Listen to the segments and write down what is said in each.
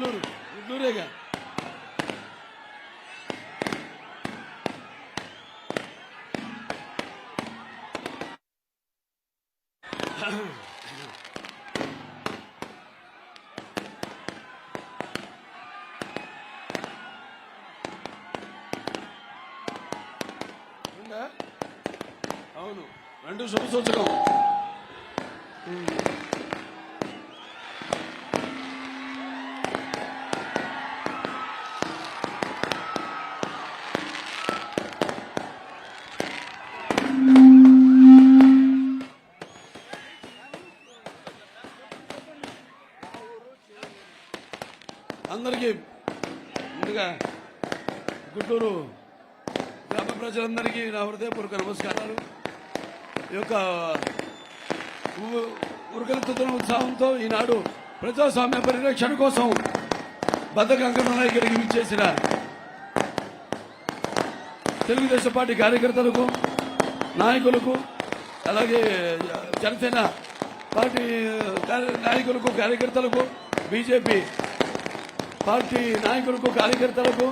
గుడ్లూరు. గుడ్లూరేగా. అవును. రెండు శుభ సూచకం గుంటూరు గ్రామ ప్రజలందరికీ నా హృదయపూర్వక నమస్కారాలు. ఈ యొక్క ఉరకలెత్తుతున్న ఉత్సాహంతో ఈనాడు ప్రజాస్వామ్య పరిరక్షణ కోసం బద్దకంకణ నాయకుడికి విచ్చేసిన తెలుగుదేశం పార్టీ కార్యకర్తలకు నాయకులకు అలాగే జనసేన పార్టీ నాయకులకు కార్యకర్తలకు బీజేపీ పార్టీ నాయకులకు కార్యకర్తలకు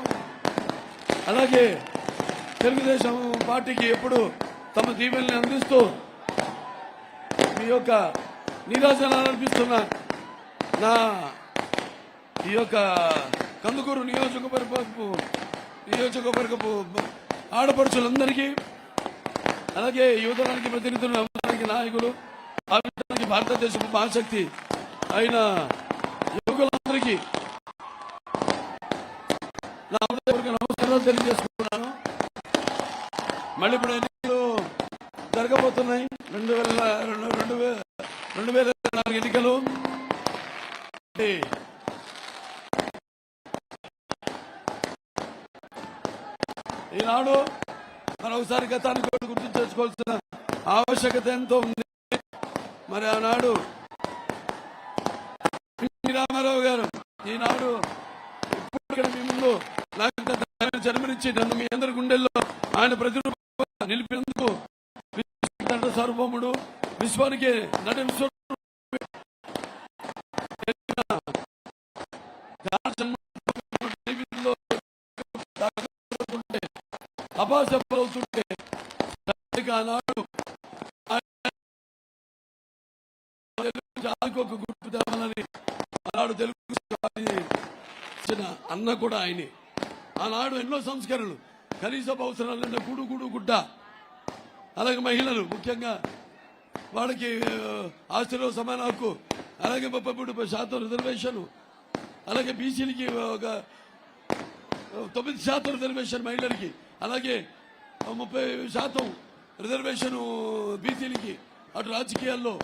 అలాగే తెలుగుదేశం పార్టీకి ఎప్పుడు తమ దీవెనల్ని అందిస్తూ మీ యొక్క నీరాజనాలు అనిపిస్తున్న నా ఈ యొక్క కందుకూరు నియోజకవర్గపు నియోజకవర్గపు ఆడపడుచులందరికీ అలాగే యువతరానికి ప్రతినిధులు అందరికీ నాయకులు భావితానికి భారతదేశపు మహాశక్తి అయిన యువకులందరికీ నా హృదయపూర్వక తెలియజేసుకున్నాను తెలియజేసుకుంటున్నాను. మళ్ళీ ఇప్పుడు ఎన్నికలు జరగబోతున్నాయి. రెండు వేల రెండు రెండు రెండు వేల ఇరవై నాలుగు ఎన్నికలు. ఈనాడు మనం ఒకసారి గతానికి గుర్తు చేసుకోవాల్సిన ఆవశ్యకత ఎంతో ఉంది. మరి ఆనాడు ఎన్టీ రామారావు గారు ఈనాడు ఇప్పుడు ఇక్కడ మీ ముందు నాకు ఇంత ధైర్యం జన్మనిచ్చి నన్ను మీ అందరి గుండెల్లో ఆయన ప్రతిరూప నిలిపేందుకు విశ్వ సార్వభౌముడు విశ్వానికి నట విశ్వ అపాసవుతుంటే ఆనాడు జాతికి ఒక గుర్తు తేవాలని ఆనాడు తెలుగు ఇచ్చిన అన్న కూడా ఆయనే ఆనాడు ఎన్నో సంస్కరణలు కనీసపు నిన్న గుడు గుడు గుడ్డ. అలాగే మహిళలు ముఖ్యంగా వాళ్ళకి ఆస్తిలో సమాన హక్కు అలాగే ముప్పై మూడు శాతం రిజర్వేషన్ అలాగే బీసీలకి ఒక తొమ్మిది శాతం రిజర్వేషన్ మహిళలకి అలాగే ముప్పై శాతం రిజర్వేషన్ బీసీలకి అటు రాజకీయాల్లో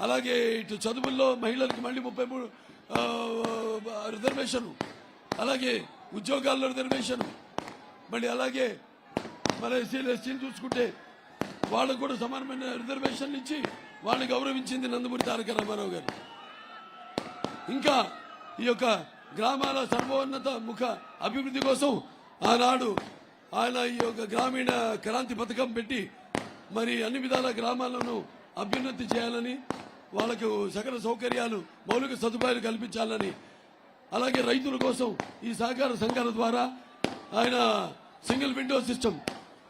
అలాగే ఇటు చదువుల్లో మహిళలకి మళ్ళీ ముప్పై మూడు రిజర్వేషన్ అలాగే ఉద్యోగాల్లో రిజర్వేషన్ మళ్ళీ అలాగే మన ఎస్సీలు ఎస్సీలు చూసుకుంటే వాళ్ళకు కూడా సమానమైన రిజర్వేషన్లు ఇచ్చి వాళ్ళని గౌరవించింది నందమూరి తారక రామారావు గారు. ఇంకా ఈ యొక్క గ్రామాల సర్వోన్నత ముఖ అభివృద్ధి కోసం ఆనాడు ఆయన ఈ యొక్క గ్రామీణ క్రాంతి పథకం పెట్టి మరి అన్ని విధాల గ్రామాలను అభ్యున్నతి చేయాలని వాళ్ళకు సకల సౌకర్యాలు మౌలిక సదుపాయాలు కల్పించాలని అలాగే రైతుల కోసం ఈ సహకార సంఘాల ద్వారా ఆయన సింగిల్ విండో సిస్టమ్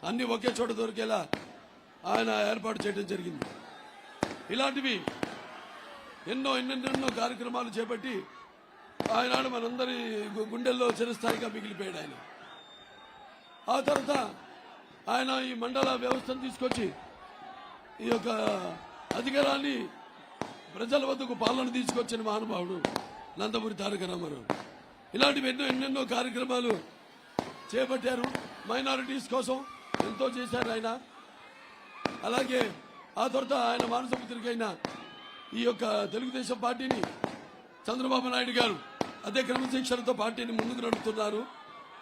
అన్ని ఒకే చోట దొరికేలా ఆయన ఏర్పాటు చేయడం జరిగింది. ఇలాంటివి ఎన్నో ఎన్నెన్నెన్నో కార్యక్రమాలు చేపట్టి ఆయనాడు మనందరి గుండెల్లో చిరస్థాయిగా మిగిలిపోయాడు ఆయన. ఆ తర్వాత ఆయన ఈ మండల వ్యవస్థను తీసుకొచ్చి ఈ యొక్క అధికారాన్ని ప్రజల వద్దకు పాలన తీసుకొచ్చిన మహానుభావుడు నందమూరి తారక రామారావు. ఇలాంటివి ఎన్నో ఎన్నెన్నో కార్యక్రమాలు చేపట్టారు మైనారిటీస్ కోసం. ఎంతో చేశారు ఆయన. అలాగే ఆ తర్వాత ఆయన మానసపుత్రికైన ఈ యొక్క తెలుగుదేశం పార్టీని చంద్రబాబు నాయుడు గారు అదే క్రమశిక్షణతో పార్టీని ముందుకు నడుపుతున్నారు.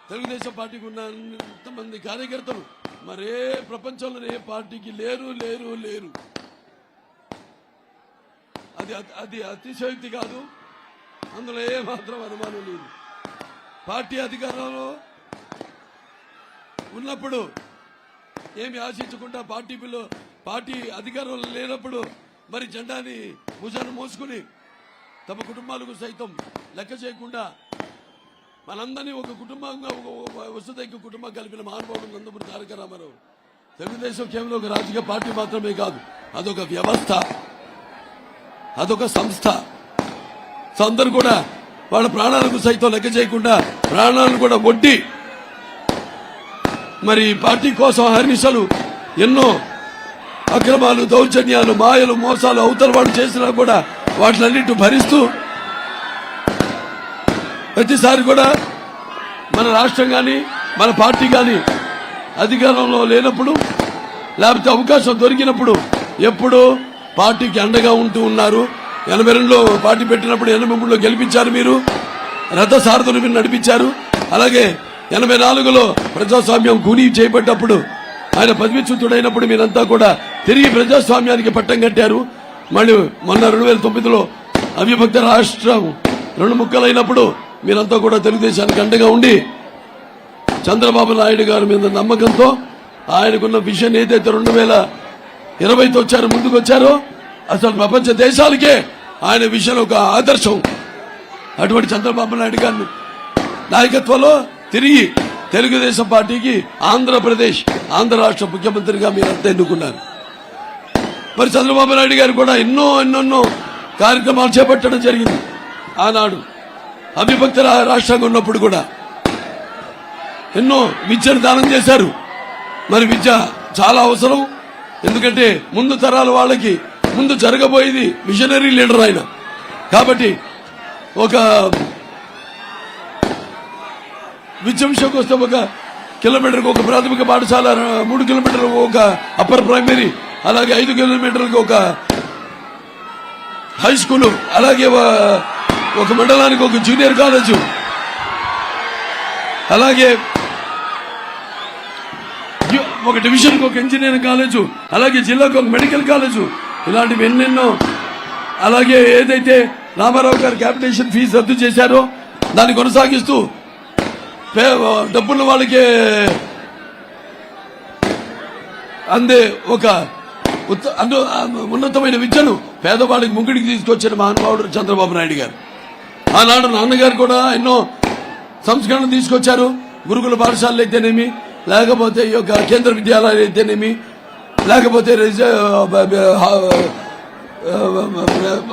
తెలుగుదేశం పార్టీకి ఉన్న అంతమంది కార్యకర్తలు మరే ప్రపంచంలోనే ఏ పార్టీకి లేరు లేరు లేరు. అది అది అతిశయోక్తి కాదు. అందులో ఏ మాత్రం అనుమానం లేదు. పార్టీ అధికారంలో ఉన్నప్పుడు ఏమి ఆశించకుండా పార్టీ పిల్ల పార్టీ అధికారంలో లేనప్పుడు మరి జెండాని భుజాన్ని మోసుకుని తమ కుటుంబాలకు సైతం లెక్క చేయకుండా మనందరినీ ఒక కుటుంబంగా ఒక ఒక వసుదైక కుటుంబం కలిపిన మహానుభావుడు నందమూరి తారక రామారావు. తెలుగుదేశం కేవలం ఒక రాజకీయ పార్టీ మాత్రమే కాదు అదొక వ్యవస్థ అదొక సంస్థ. సో అందరూ కూడా వాళ్ళ ప్రాణాలకు సైతం లెక్క చేయకుండా ప్రాణాలను కూడా వడ్డీ మరి పార్టీ కోసం హర్నిశలు ఎన్నో అక్రమాలు దౌర్జన్యాలు మాయలు మోసాలు అవతల వాళ్ళు చేసినా కూడా వాటిలన్నిటి భరిస్తూ ప్రతిసారి కూడా మన రాష్ట్రం కానీ మన పార్టీ కానీ అధికారంలో లేనప్పుడు లేకపోతే అవకాశం దొరికినప్పుడు ఎప్పుడు పార్టీకి అండగా ఉంటూ ఉన్నారు. ఎనభై రెండులో పార్టీ పెట్టినప్పుడు ఎనభై మూడులో గెలిపించారు మీరు. రథ సారథులు మీరు నడిపించారు. అలాగే ఎనభై నాలుగులో ప్రజాస్వామ్యం కూనీ చేపట్టినప్పుడు ఆయన పదవిచ్యుతుడైనప్పుడు మీరంతా కూడా తిరిగి ప్రజాస్వామ్యానికి పట్టం కట్టారు. మళ్ళీ మొన్న రెండు వేల తొమ్మిదిలో అవిభక్త రాష్ట్రం రెండు ముక్కలైనప్పుడు మీరంతా కూడా తెలుగుదేశానికి అండగా ఉండి చంద్రబాబు నాయుడు గారి మీద నమ్మకంతో ఆయనకున్న విషయం ఏదైతే రెండు వేల ఇరవైతో వచ్చారో ముందుకు వచ్చారో అసలు ప్రపంచ దేశాలకే ఆయన విషయంలో ఒక ఆదర్శం. అటువంటి చంద్రబాబు నాయుడు గారిని నాయకత్వంలో తిరిగి తెలుగుదేశం పార్టీకి ఆంధ్రప్రదేశ్ ఆంధ్ర రాష్ట్ర ముఖ్యమంత్రిగా మీరంతా ఎన్నుకున్నారు. మరి చంద్రబాబు నాయుడు గారు కూడా ఎన్నో ఎన్నెన్నో కార్యక్రమాలు చేపట్టడం జరిగింది. ఆనాడు అవిభక్త రాష్ట్రంగా ఉన్నప్పుడు కూడా ఎన్నో విద్యను దానం చేశారు. మరి విద్య చాలా అవసరం. ఎందుకంటే ముందు తరాల వాళ్ళకి ముందు జరగబోయేది మిషనరీ లీడర్ ఆయన. కాబట్టి ఒక విద్య వస్తే ఒక కిలోమీటర్కి ఒక ప్రాథమిక పాఠశాల మూడు కిలోమీటర్లకు ఒక అప్పర్ ప్రైమరీ అలాగే ఐదు కిలోమీటర్లకు ఒక హై స్కూలు అలాగే ఒక- మండలానికి ఒక జూనియర్ కాలేజు అలాగే ఒక డివిజన్కి ఒక ఇంజనీరింగ్ కాలేజు అలాగే జిల్లాకు ఒక మెడికల్ కాలేజు ఇలాంటివి ఎన్నెన్నో. అలాగే ఏదైతే రామారావు గారు క్యాపిటేషన్ ఫీజు రద్దు చేశారో దాన్ని కొనసాగిస్తూ డబ్బున్న వాళ్ళకి అందే ఒక ఉన్నతమైన విద్యను పేదవాళ్ళకి ముగ్గుడికి తీసుకొచ్చిన మహానుభావుడు చంద్రబాబు నాయుడు గారు. ఆనాడు నాన్నగారు కూడా ఎన్నో సంస్కరణలు తీసుకొచ్చారు. గురుకుల పాఠశాలలు అయితేనేమి లేకపోతే ఈ యొక్క కేంద్ర విద్యాలయాలు అయితేనేమి లేకపోతే రిజ-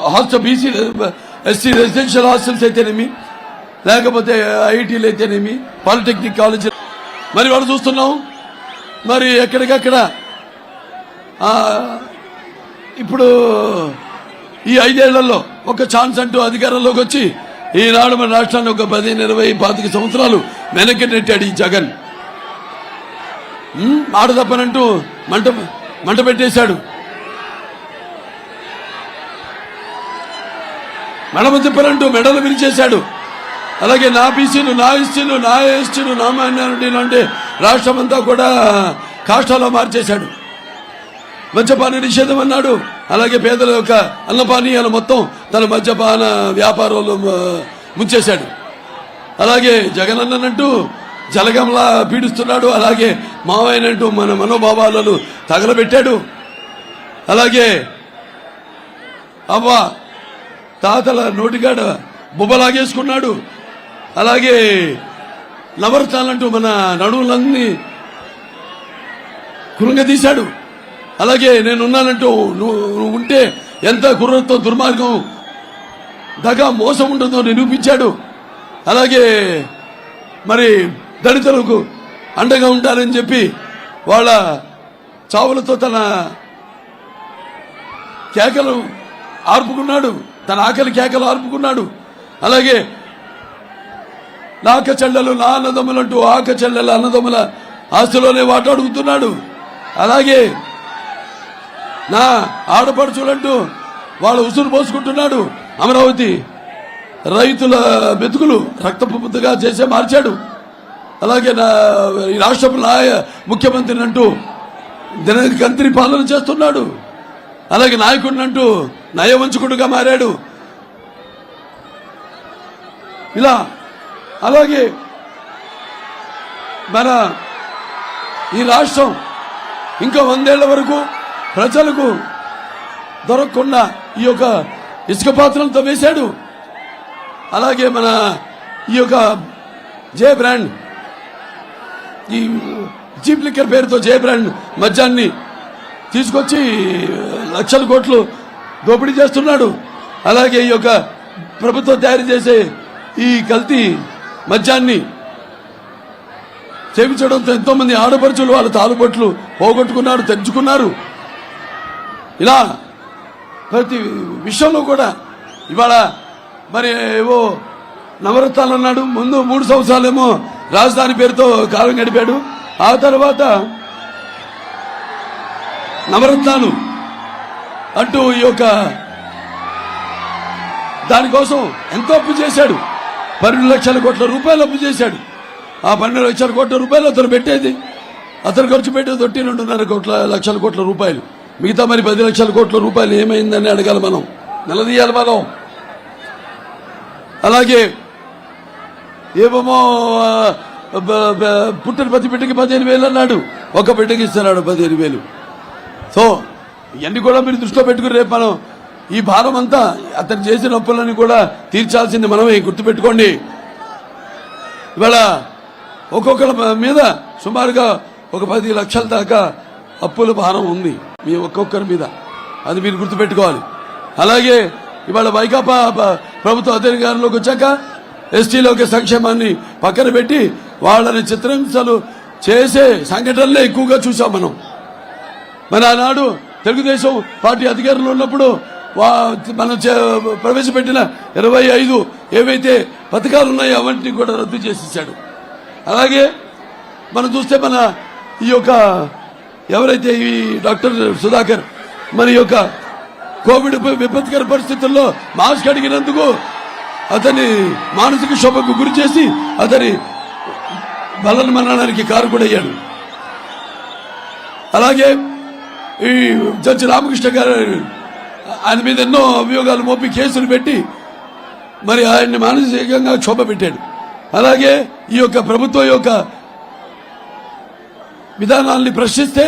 hostel BC SC residential hostels అయితేనేమి లేకపోతే ఐఐటీలు అయితేనేమి పాలిటెక్నిక్ కాలేజీ. మరి వాళ్ళు చూస్తున్నాం. మరి ఎక్కడికక్కడ ఇప్పుడు ఈ ఐదేళ్ళలో ఒక ఛాన్స్ అంటూ అధికారంలోకి వచ్చి ఈనాడు మన రాష్ట్రాన్ని ఒక పదిహేను ఇరవై పాతిక సంవత్సరాలు వెనక్కి నెట్టాడు ఈ జగన్. ఉమ్, మాట తప్పనంటూ మంట మంట పెట్టేశాడు. మడమ తిప్పనంటూ మెడలు విరిచేశాడు. అలాగే నా బీసీలు నా ఎస్టీలు నా ఎస్టీలు నా మైనారిటీలు అంటే రాష్ట్రం అంతా కూడా కాష్టాలో మార్చేశాడు. మద్యపాన నిషేధం అన్నాడు. అలాగే పేదల యొక్క అన్నపానీయాలు మొత్తం తన మద్యపాన వ్యాపారంలో ముంచేశాడు. అలాగే జగన్ అన్నట్టు జలగంలా పీడిస్తున్నాడు. అలాగే మావయ్యనంటూ మన మనోభావాలను తగలబెట్టాడు. అలాగే అవ్వ తాతల నోటిగాడ బుబ్బలాగేసుకున్నాడు. అలాగే నవరతాలంటూ మన నడువులన్నీ కురుంగదీశాడు. అలాగే నేనున్నానంటూ నువ్వు నువ్వు ఉంటే ఎంత కుర్రతో దుర్మార్గం దగా మోసం ఉంటుందో నిరూపించాడు అలాగే మరి దళితులకు అండగా ఉంటారని చెప్పి వాళ్ళ చావులతో తన కేకలు ఆర్పుకున్నాడు. తన ఆకలి కేకలు ఆర్పుకున్నాడు. అలాగే నాక చెల్లెలు నా అన్నదమ్ములంటూ ఆక చెల్లెలు అన్నదమ్ముల ఆస్తిలోనే వాట అడుగుతున్నాడు. అలాగే నా ఆడపడుచులంటూ వాళ్ళ ఉసురు పోసుకుంటున్నాడు. అమరావతి రైతుల బెతుకులు రక్తపు ముద్దగా చేసే మార్చాడు. అలాగే నా ఈ రాష్ట్ర నాయ ముఖ్యమంత్రిని అంటూ దినకంత్రి పాలన చేస్తున్నాడు. అలాగే నాయకుడిని అంటూ నయవంచకుడుగా మారాడు. ఇలా అలాగే మన ఈ రాష్ట్రం ఇంకా వందేళ్ళ వరకు ప్రజలకు దొరకకుండా ఈ యొక్క ఇసుక పాత్రలతో వేశాడు. అలాగే మన ఈ యొక్క జే బ్రాండ్ ఈ చీప్ లిక్కర్ పేరుతో జే బ్రాండ్ మద్యాన్ని తీసుకొచ్చి లక్షల కోట్లు దోపిడీ చేస్తున్నాడు. అలాగే ఈ యొక్క ప్రభుత్వం తయారు చేసే ఈ కల్తీ మద్యాన్ని సేవించడంతో ఎంతో మంది ఆడపడుచులు వాళ్ళ తాలుబట్లు పోగొట్టుకున్నారు తెంచుకున్నారు. ఇలా ప్రతి విషయంలో కూడా ఇవాళ మరి ఏవో నవరత్నాలు అన్నాడు. ముందు మూడు సంవత్సరాలేమో రాజధాని పేరుతో కాలం గడిపాడు. ఆ తర్వాత నవరత్నాలు అంటూ ఈ యొక్క దానికోసం ఎంతో అప్పు చేశాడు. పన్నెండు లక్షల కోట్ల రూపాయలు అప్పు చేశాడు. ఆ పన్నెండు లక్షల కోట్ల రూపాయలు అతను పెట్టేది. అతను ఖర్చు పెట్టేది తొట్టి రెండున్నర కోట్ల లక్షల కోట్ల రూపాయలు. మిగతా మరి పది లక్షల కోట్ల రూపాయలు ఏమైందని అడగాలి మనం. నిలదీయాలి మనం. అలాగే ఏమేమో పుట్టిన ప్రతి బిడ్డకి పదిహేను వేలు అన్నాడు. ఒక బిడ్డకి ఇస్తున్నాడు పదిహేను వేలు. సో ఇవన్నీ కూడా మీరు దృష్టిలో పెట్టుకుని రేపు మనం ఈ భారం అంతా అతను చేసిన అప్పులని కూడా తీర్చాల్సింది మనమే గుర్తుపెట్టుకోండి. ఇవాళ ఒక్కొక్కరి మీద సుమారుగా ఒక పది లక్షల దాకా అప్పుల భారం ఉంది మీ ఒక్కొక్కరి మీద. అది మీరు గుర్తుపెట్టుకోవాలి. అలాగే ఇవాళ వైకాపా ప్రభుత్వ అధికారంలోకి వచ్చాక ఎస్టీలోకి సంక్షేమాన్ని పక్కన పెట్టి వాళ్ళని చిత్రహింసలు చేసే సంఘటనలే ఎక్కువగా చూసాం మనం. మరి ఆనాడు తెలుగుదేశం పార్టీ అధికారంలో ఉన్నప్పుడు మనం చే- ప్రవేశపెట్టిన ఇరవై ఐదు ఏవైతే పథకాలు ఉన్నాయో అవన్నీ కూడా రద్దు చేసేసాడు. అలాగే మనం చూస్తే మన ఈ యొక్క ఎవరైతే ఈ డాక్టర్ సుధాకర్ మన యొక్క కోవిడ్ విపత్కర పరిస్థితుల్లో మాస్క్ అడిగినందుకు అతని మానసిక శోభకు గురి చేసి అతని బలన మరణానికి కారకుడయ్యాడు. అలాగే ఈ జడ్జి రామకృష్ణ గారు ఆయన మీద ఎన్నో అభియోగాలు మోపి కేసులు పెట్టి మరి ఆయన్ని మానసికంగా క్షోభ పెట్టాడు. అలాగే ఈ యొక్క ప్రభుత్వం యొక్క విధానాల్ని ప్రశ్నిస్తే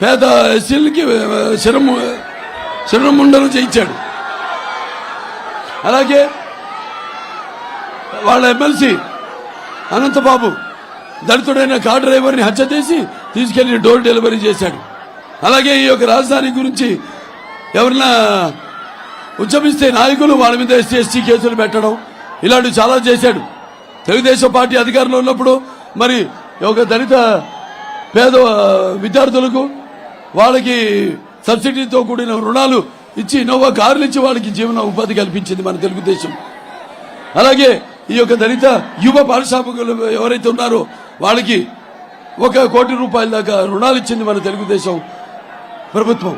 పేద ఎస్సీలకి శరము శరముండలు చేయించాడు. అలాగే వాళ్ళ ఎమ్మెల్సీ అనంతబాబు దళితుడైన కార్ డ్రైవర్ని హత్య చేసి తీసుకెళ్ళి డోర్ డెలివరీ చేశాడు. అలాగే ఈ యొక్క రాజధాని గురించి ఎవరన్నా ఉద్యమిస్తే నాయకులు వాళ్ళ మీద ఎస్సీ ఎస్టీ కేసులు పెట్టడం ఇలాంటివి చాలా చేశాడు. తెలుగుదేశం పార్టీ అధికారంలో ఉన్నప్పుడు మరి ఒక దళిత పేద విద్యార్థులకు వాళ్ళకి సబ్సిడీతో కూడిన రుణాలు ఇచ్చి ఇన్నోవా కార్లు ఇచ్చి వాళ్ళకి జీవన ఉపాధి కల్పించింది మన తెలుగుదేశం. అలాగే ఈ యొక్క దళిత యువ పారిశ్రామికులు ఎవరైతే ఉన్నారో వాళ్ళకి ఒక కోటి రూపాయల దాకా రుణాలు ఇచ్చింది మన తెలుగుదేశం. ప్రభుత్వం.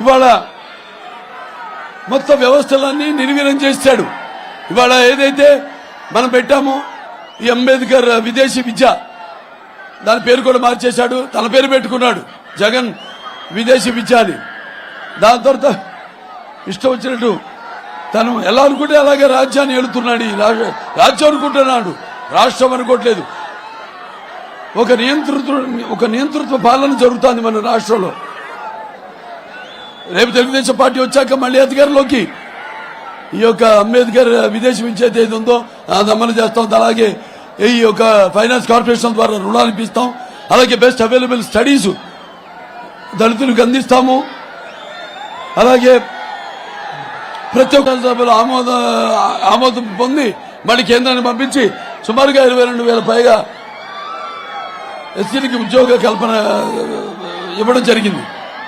ఇవాళ మొత్తం వ్యవస్థలన్నీ నిర్వీర్యం చేశాడు. ఇవాళ ఏదైతే మనం పెట్టామో ఈ అంబేద్కర్ విదేశీ విద్య దాని పేరు కూడా మార్చేశాడు తన పేరు పెట్టుకున్నాడు జగన్ విదేశీ విద్య అని. దాని తర్వాత ఇష్టం వచ్చినట్టు తను ఎలా అనుకుంటే అలాగే రాజ్యాన్ని ఏలుతున్నాడు ఈ రాజ్యం అనుకుంటున్నాడు రాష్ట్రం అనుకోవట్లేదు. ఒక నియంతృత్వ ఒక నియంతృత్వ పాలన జరుగుతుంది మన రాష్ట్రంలో. రేపు తెలుగుదేశం పార్టీ వచ్చాక మళ్ళీ అధికారంలోకి. ఈ యొక్క అంబేద్కర్ విదేశీ విద్య ఏది ఉందో అది అమలు చేస్తాం. అలాగే ఈ యొక్క ఫైనాన్స్ కార్పొరేషన్ ద్వారా రుణాలు ఇప్పిస్తాం. అలాగే బెస్ట్ అవైలబుల్ స్టడీస్ దళితులకు అందిస్తాము. అలాగే ప్రతి ఒక్క సభలు ఆమోద ఆమోదం పొంది మళ్ళీ కేంద్రాన్ని పంపించి సుమారుగా ఇరవై రెండు వేల పైగా ఎస్సీలకి ఉద్యోగ కల్పన ఇవ్వడం జరిగింది.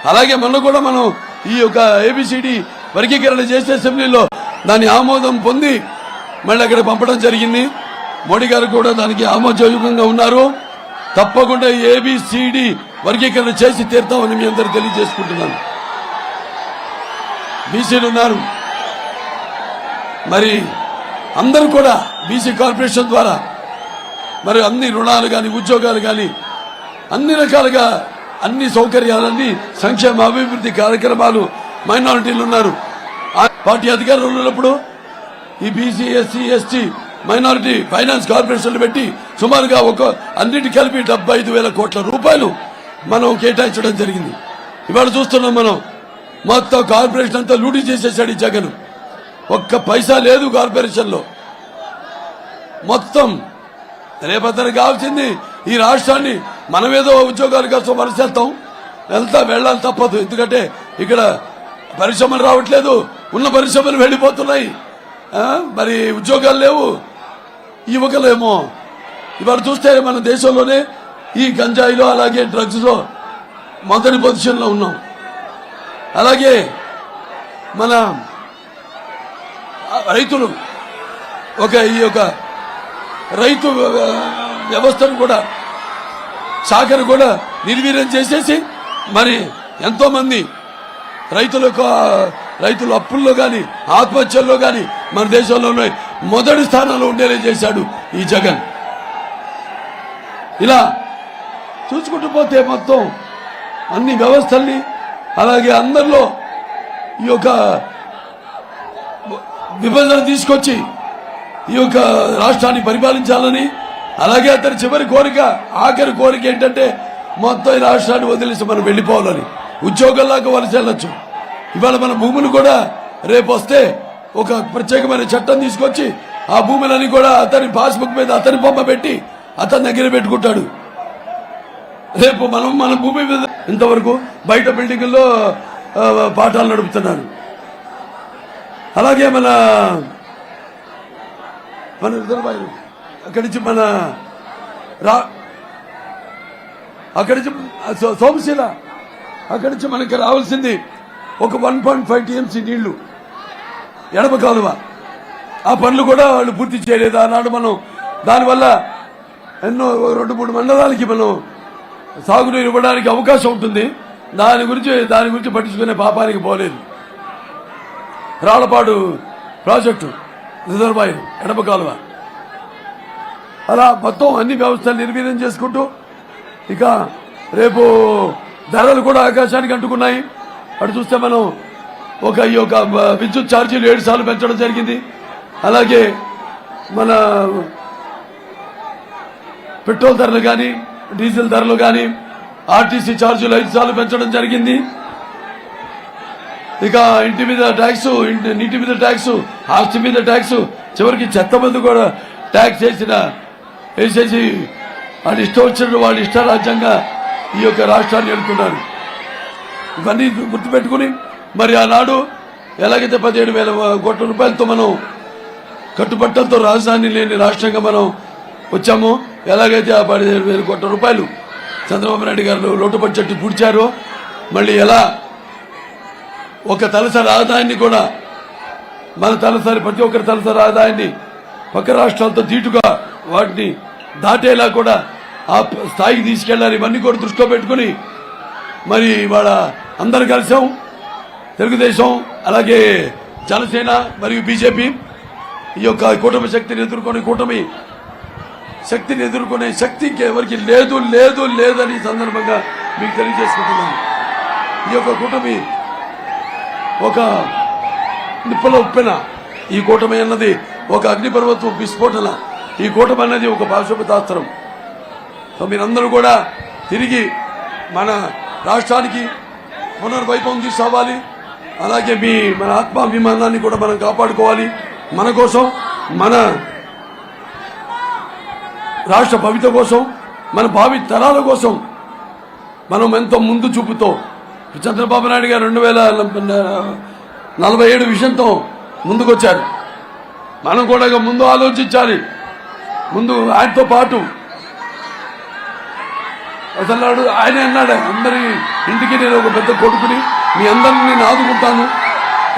అలాగే మొన్న కూడా మనం ఈ యొక్క ఏబిసిడి వర్గీకరణ చేసే అసెంబ్లీలో దాని ఆమోదం పొంది మళ్ళీ అక్కడ పంపడం జరిగింది. మోడీ గారు కూడా దానికి ఆమోదయోగంగా ఉన్నారు. తప్పకుండా ఏబిసిడి వర్గీకరణ చేసి తీర్థమని మీ అందరూ తెలియజేసుకుంటున్నాను. బీసీలు ఉన్నారు. మరి అందరూ కూడా బీసీ కార్పొరేషన్ ద్వారా మరి అన్ని రుణాలు కానీ ఉద్యోగాలు కానీ అన్ని రకాలుగా అన్ని సౌకర్యాలన్నీ సంక్షేమ అభివృద్ధి కార్యక్రమాలు మైనారిటీలు ఉన్నారు. పార్టీ అధికారులు ఉన్నప్పుడు ఈ BC SC ST minority finance కార్పొరేషన్లు పెట్టి సుమారుగా ఒక అన్నిటి కలిపి డెబ్బై ఐదు వేల కోట్ల రూపాయలు మనం కేటాయించడం జరిగింది. ఇవాళ చూస్తున్నాం మనం మొత్తం కార్పొరేషన్ అంతా లూటీ చేసేసాడు ఈ జగన్. ఒక్క పైసా లేదు కార్పొరేషన్లో. మొత్తం రేపతనికి కావాల్సింది ఈ రాష్ట్రాన్ని మనమేదో ఉద్యోగాల కోసం వలసేస్తాం వెళ్తా వెళ్ళాలి తప్పదు. ఎందుకంటే ఇక్కడ పరిశ్రమలు రావట్లేదు. ఉన్న పరిశ్రమలు వెళ్ళిపోతున్నాయి. మరి ఉద్యోగాలు లేవు. యువకులేమో. ఇవాళ చూస్తే మన దేశంలోనే ఈ గంజాయిలో అలాగే డ్రగ్స్లో మొదటి పొజిషన్లో ఉన్నాం. అలాగే మన రైతులు ఒక ఈ యొక్క రైతు వ్యవస్థను కూడా శాఖను కూడా నిర్వీర్యం చేసేసి మరి ఎంతో మంది రైతుల రైతుల అప్పుల్లో కానీ ఆత్మహత్యల్లో కానీ మన దేశంలో ఉన్నాయి. మొదటి స్థానంలో ఉండేలా చేశాడు ఈ జగన్. ఇలా చూసుకుంటూ పోతే మొత్తం అన్ని వ్యవస్థల్ని అలాగే అందరిలో ఈ యొక్క విభజన తీసుకొచ్చి ఈ యొక్క రాష్ట్రాన్ని పరిపాలించాలని అలాగే అతని చివరి కోరిక ఆఖరి కోరిక ఏంటంటే మొత్తం ఈ రాష్ట్రాన్ని వదిలేసి మనం వెళ్ళిపోవాలని. ఉద్యోగంలాగా వలస వెళ్ళొచ్చు. ఇవాళ మన భూములు కూడా రేపు వస్తే ఒక ప్రత్యేకమైన చట్టం తీసుకొచ్చి ఆ భూములని కూడా అతని పాస్బుక్ మీద అతని బొమ్మ పెట్టి అతని దగ్గర పెట్టుకుంటాడు. రేపు మనం మన భూమి మీద ఇంతవరకు బయట బిల్డింగుల్లో పాఠాలు నడుపుతున్నారు. అలాగే మన మన రిజర్వాయర్ అక్కడి నుంచి మన రా అక్కడి నుంచి సోమశీల అక్కడి నుంచి మనకి రావాల్సింది ఒక వన్ పాయింట్ ఫైవ్ టీఎంసీ నీళ్ళు ఎడమ కాలువ. ఆ పనులు కూడా వాళ్ళు పూర్తి చేయలేదు. ఆనాడు మనం దానివల్ల ఎన్నో రెండు మూడు మండలాలకి మనం సాగునీరు ఇవ్వడానికి అవకాశం ఉంటుంది. దాని గురించి దాని గురించి పట్టించుకునే పాపానికి పోలేదు. రాళ్ళపాడు ప్రాజెక్టు. రిజర్వాయర్ ఎడమ కాలువ. అలా మొత్తం అన్ని వ్యవస్థలు నిర్వీర్యం చేసుకుంటూ ఇక రేపు ధరలు కూడా ఆకాశానికి అంటుకున్నాయి. అటు చూస్తే మనం ఒక ఈ యొక్క విద్యుత్ ఛార్జీలు ఏడు సార్లు పెంచడం జరిగింది. అలాగే మన పెట్రోల్ ధరలు కానీ డీజిల్ ధరలు కానీ ఆర్టీసీ ఛార్జీలు ఐదు సార్లు పెంచడం జరిగింది. ఇక ఇంటి మీద ట్యాక్స్ ఇంటి నీటి మీద ట్యాక్స్ ఆస్తి మీద ట్యాక్స్ చివరికి చెత్త మంది కూడా ట్యాక్స్ వేసిన వేసేసి వాళ్ళు ఇష్టం వచ్చినట్టు వాళ్ళు ఇష్టారాజ్యంగా ఈ యొక్క రాష్ట్రాన్ని ఎడుతున్నారు ఇవన్నీ గుర్తుపెట్టుకుని మరి ఆనాడు ఎలాగైతే పదిహేడు వేల కోట్ల రూపాయలతో మనం కట్టుబట్టలతో రాజధాని లేని రాష్ట్రంగా మనం వచ్చాము ఎలాగైతే ఆ పదిహేడు వేల కోట్ల రూపాయలు చంద్రబాబు నాయుడు గారు లోటు బడ్జెట్ పూడ్చారో మళ్ళీ ఎలా ఒక తలసరి ఆదాయాన్ని కూడా మన తలసరి ప్రతి ఒక్కరి తలసరి ఆదాయాన్ని పక్క రాష్ట్రాలతో దీటుగా వాటిని దాటేలా కూడా ఆ స్థాయికి తీసుకెళ్ళాలి ఇవన్నీ కూడా దృష్టిలో పెట్టుకుని మరి ఇవాళ అందరు కలిసాం. తెలుగుదేశం అలాగే జనసేన మరియు బీజేపీ ఈ యొక్క కూటమి శక్తిని ఎదుర్కొని కూటమి శక్తిని ఎదుర్కొనే శక్తి ఇంకెవరికి లేదు లేదు లేదని సందర్భంగా మీకు తెలియజేసుకుంటున్నాను. ఈ యొక్క కూటమి ఒక నిప్పల ఉప్పెన. ఈ కూటమి అన్నది ఒక అగ్నిపర్వతం విస్ఫోటన. ఈ కూటమి అన్నది ఒక పాశుపతాస్త్రం సో మీరందరూ కూడా తిరిగి మన రాష్ట్రానికి పునర్వైభవం తీసుకురావాలి. అలాగే మీ మన ఆత్మాభిమానాన్ని కూడా మనం కాపాడుకోవాలి. మన కోసం మన రాష్ట్ర భవిత కోసం మన భావి తరాల కోసం మనం ఎంతో ముందు చూపుతో చంద్రబాబు నాయుడు గారు రెండు వేల నలభై ఏడు విషయంతో ముందుకొచ్చారు. మనం కూడా ముందు ఆలోచించాలి. ముందు ఆయనతో పాటు. అసలు ఆయన అన్నాడు అందరి ఇంటికి నేను ఒక పెద్ద కొడుకుని మీ అందరిని నేను ఆదుకుంటాను.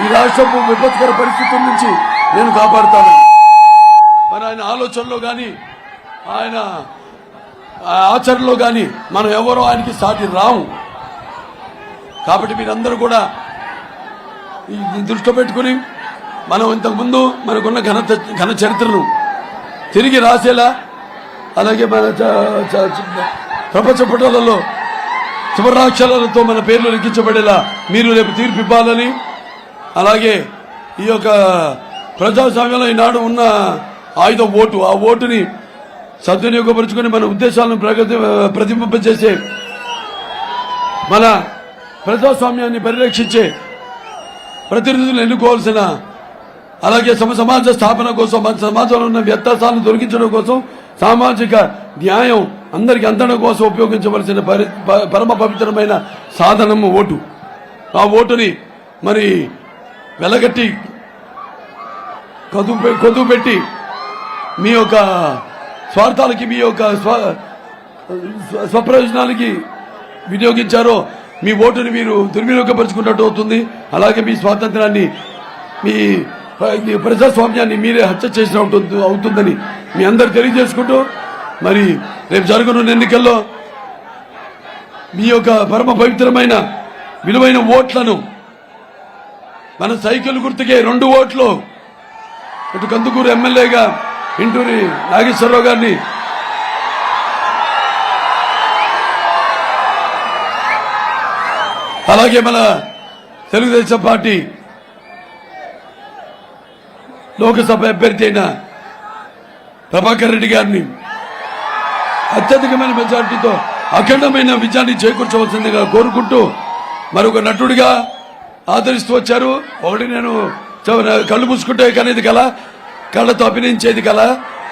ఈ రాష్ట్రపు విపత్కర పరిస్థితుల నుంచి నేను కాపాడుతాను. మరి ఆయన ఆలోచనలో కానీ ఆయన ఆచరణలో కానీ మనం ఎవరో ఆయనకి సాటి రాము. కాబట్టి మీరందరూ కూడా దృష్టిలో పెట్టుకుని మనం ఇంతకుముందు మనకున్న ఘన ఘన చరిత్రను తిరిగి రాసేలా అలాగే మన చ- ప్రపంచ పుటలలో శుభరాక్షరాలతో మన పేర్లు లెక్కించబడేలా మీరు రేపు తీర్పు ఇవ్వాలని అలాగే ఈ యొక్క ప్రజాస్వామ్యంలో ఈనాడు ఉన్న ఆయుధ ఓటు ఆ ఓటుని సద్వినియోగపరుచుకొని మన ఉద్దేశాలను ప్రగతి ప్రతింపజేసే మన ప్రజాస్వామ్యాన్ని పరిరక్షించే ప్రతినిధులు ఎన్నుకోవాల్సిన అలాగే సమ సమాజ స్థాపన కోసం మన సమాజంలో ఉన్న వ్యత్యాసాలను తొలగించడం కోసం సామాజిక న్యాయం అందరికి అందడం కోసం ఉపయోగించవలసిన పరమ పవిత్రమైన సాధనము ఓటు. ఆ ఓటుని మరి వెలగట్టి కదువు కొదువు పెట్టి మీ యొక్క స్వార్థాలకి మీ యొక్క స్వ- స్వప్రయోజనాలకి వినియోగించారో మీ ఓటుని మీరు దుర్వినియోగపరుచుకున్నట్టు అవుతుంది. అలాగే మీ స్వాతంత్రాన్ని మీ ప్రజాస్వామ్యాన్ని మీరే హత్య చేసిన అవుతుందని మీ అందరు తెలియజేసుకుంటూ మరి రేపు జరగనున్న ఎన్నికల్లో మీ యొక్క పరమ పవిత్రమైన విలువైన ఓట్లను మన సైకిల్ గుర్తుకే రెండు ఓట్లు ఇటు కందుకూరు ఎమ్మెల్యేగా ఇంటూరి నాగేశ్వరరావు గారిని అలాగే మన తెలుగుదేశం పార్టీ లోకసభ అభ్యర్థి అయిన ప్రభాకర్ రెడ్డి గారిని అత్యధికమైన మెజార్టీతో అఖండమైన విజయాన్ని చేకూర్చవలసిందిగా కోరుకుంటూ మరొక నటుడిగా ఆదరిస్తూ వచ్చారు. ఒకటి నేను కళ్ళు మూసుకుంటే కనేది కల కళ్ళతో అభినయించేది కల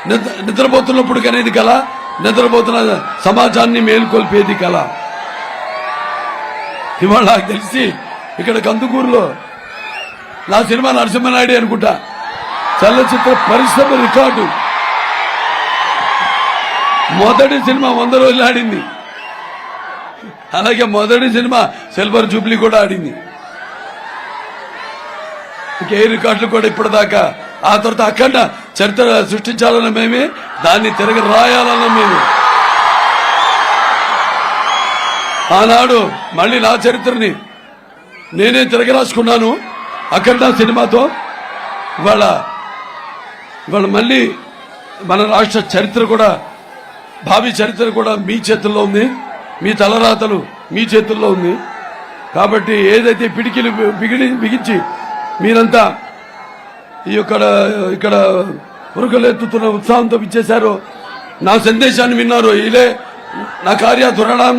నిద్ర నిద్రపోతున్నప్పుడు కనేది కల నిద్రపోతున్న సమాజాన్ని మేల్కొల్పేది కళ ఇవాళ నాకు తెలిసి ఇక్కడ కందుకూరులో నా సినిమా నరసింహనాయుడు అనుకుంటా. చలనచిత్ర పరిశ్రమ రికార్డు. మొదటి సినిమా వంద రోజులు ఆడింది. అలాగే మొదటి సినిమా సిల్వర్ జూబ్లీ కూడా ఆడింది. ఇంకే రికార్డులు కూడా ఇప్పటిదాకా ఆ తర్వాత అఖండ చరిత్ర సృష్టించాలన్న మేమే దాన్ని తిరగ రాయాలన్న మేమే. ఆనాడు మళ్ళీ నా చరిత్రని నేనే తిరగ రాసుకున్నాను అఖండ సినిమాతో ఇవాళ ఇవాళ మళ్ళీ మన రాష్ట్ర చరిత్ర కూడా భావి చరిత్ర కూడా మీ చేతుల్లో ఉంది. మీ తలరాతలు మీ చేతుల్లో ఉంది. కాబట్టి ఏదైతే పిడికిలు బిగిడి బిగించి మీరంతా ఈ యొక్క ఇక్కడ ఉరుకలెత్తుతున్న ఉత్సాహంతో ఇచ్చేశారో నా సందేశాన్ని విన్నారు. ఇలే నా కార్య దొరడం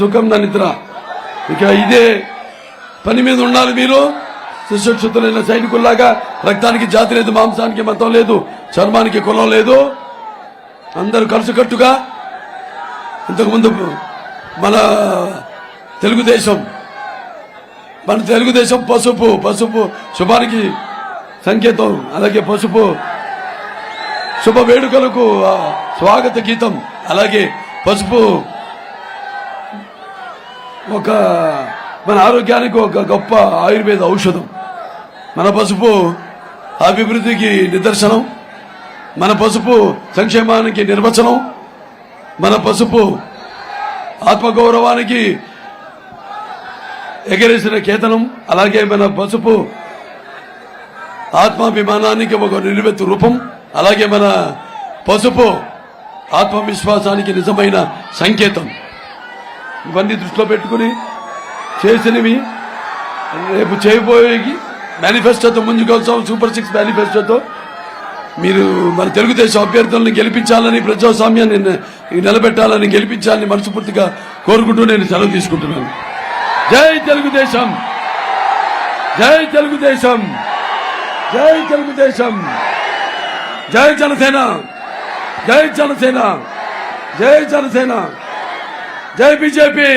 సుఖం నా నిద్ర. ఇక ఇదే పని మీద ఉండాలి మీరు. సుశిక్షితులైన సైనికుల్లాగా రక్తానికి జాతి లేదు మాంసానికి మతం లేదు చర్మానికి కులం లేదు. అందరూ కలుసుకట్టుగా ఇంతకుముందు మన తెలుగుదేశం మన తెలుగుదేశం పసుపు పసుపు శుభానికి సంకేతం అలాగే పసుపు శుభ వేడుకలకు స్వాగత గీతం అలాగే పసుపు. ఒక మన ఆరోగ్యానికి ఒక గొప్ప ఆయుర్వేద ఔషధం. మన పసుపు అభివృద్ధికి నిదర్శనం. మన పసుపు సంక్షేమానికి నిర్వచనం. మన పసుపు ఆత్మగౌరవానికి ఎగరేసిన కేతనం. అలాగే మన పసుపు ఆత్మాభిమానానికి ఒక నిలువెత్తు రూపం. అలాగే మన పసుపు ఆత్మవిశ్వాసానికి నిజమైన సంకేతం. ఇవన్నీ దృష్టిలో పెట్టుకుని చేసినవి రేపు చేయబోయే మేనిఫెస్టోతో ముందుకొచ్చాం సూపర్ సిక్స్ మేనిఫెస్టోతో మీరు మన తెలుగుదేశం అభ్యర్థులను గెలిపించాలని ప్రజాస్వామ్యాన్ని నిలబెట్టాలని గెలిపించాలని మనస్ఫూర్తిగా కోరుకుంటూ నేను సెలవు తీసుకుంటున్నాను. జై తెలుగుదేశం! జై తెలుగుదేశం! జై తెలుగుదేశం! జై జనసేన! जय जनसेना। जय जनसेना। जय बीजेपी।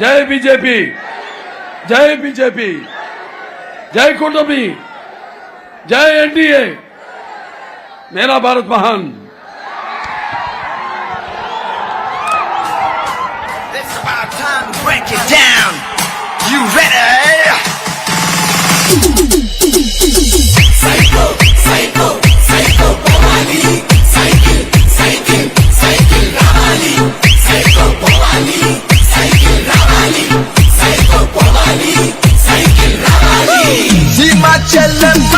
जय बीजेपी। जय बीजेपी। जय कुटुबी जय एनडीए। मेरा भारत महान। It చెల్లెమ్మ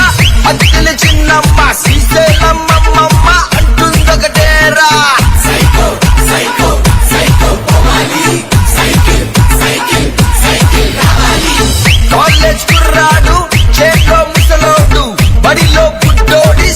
అద్దెల చిన్నమ్మ సీసేలమ్మమ్మ అంటుందొకటేరా సైకో సైకో సైకో పోవాలి. సైకిల్ సైకిల్ సైకిల్ రావాలి. కాలేజ్ కుర్రాడు చేకో ముసలోడు బడిలో గుడ్డోడి